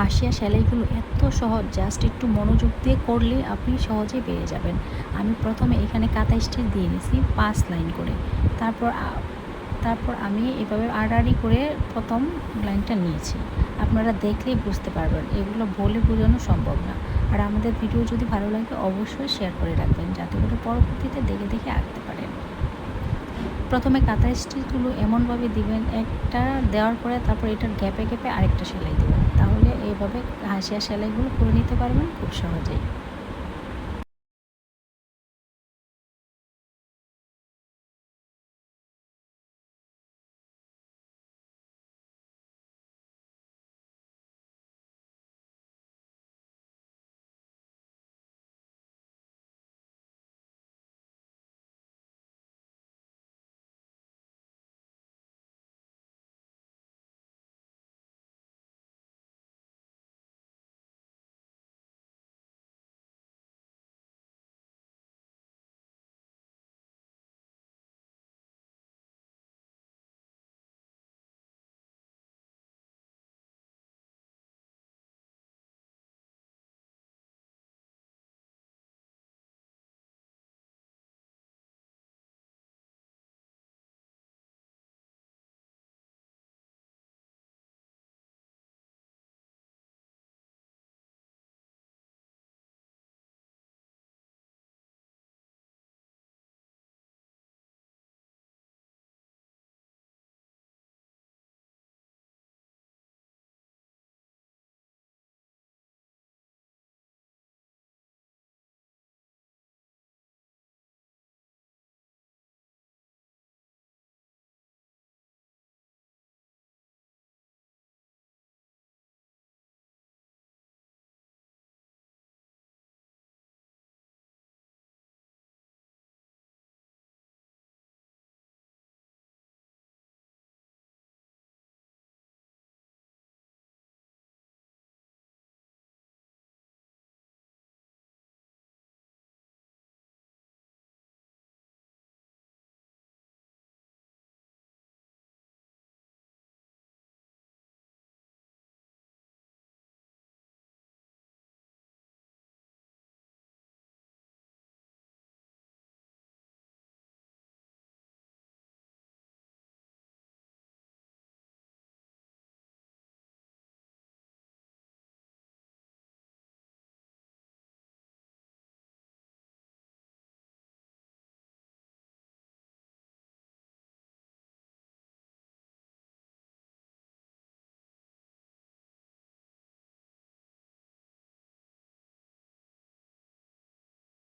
হাসিয়া সেলাইগুলো এত সহজ জাস্ট একটু মনোযোগ দিয়ে করলে আপনি সহজেই পেয়ে যাবেন। আমি প্রথমে এখানে কাঁথা স্টিচ দিয়ে নিছি পাঁচ লাইন করে। তারপর তারপর আমি এভাবে আড়াআড়ি করে প্রথম লাইনটা নিয়েছি। আপনারা দেখলেই বুঝতে পারবেন, এগুলো বলে বোঝানো সম্ভব না। আর আমাদের ভিডিও যদি ভালো লাগে, অবশ্যই শেয়ার করে রাখবেন, যাতে করে পরবর্তীতে দেখে দেখে আঁকতে পারেন। প্রথমে কাঁথা স্টিচগুলো এমনভাবে দিবেন, একটা দেওয়ার পরে তারপর এটার গ্যাপে গ্যাপে আরেকটা সেলাই দেবেন। তাহলে এইভাবে হাসিয়া সেলাইগুলো করে নিতে পারবেন খুব সহজেই।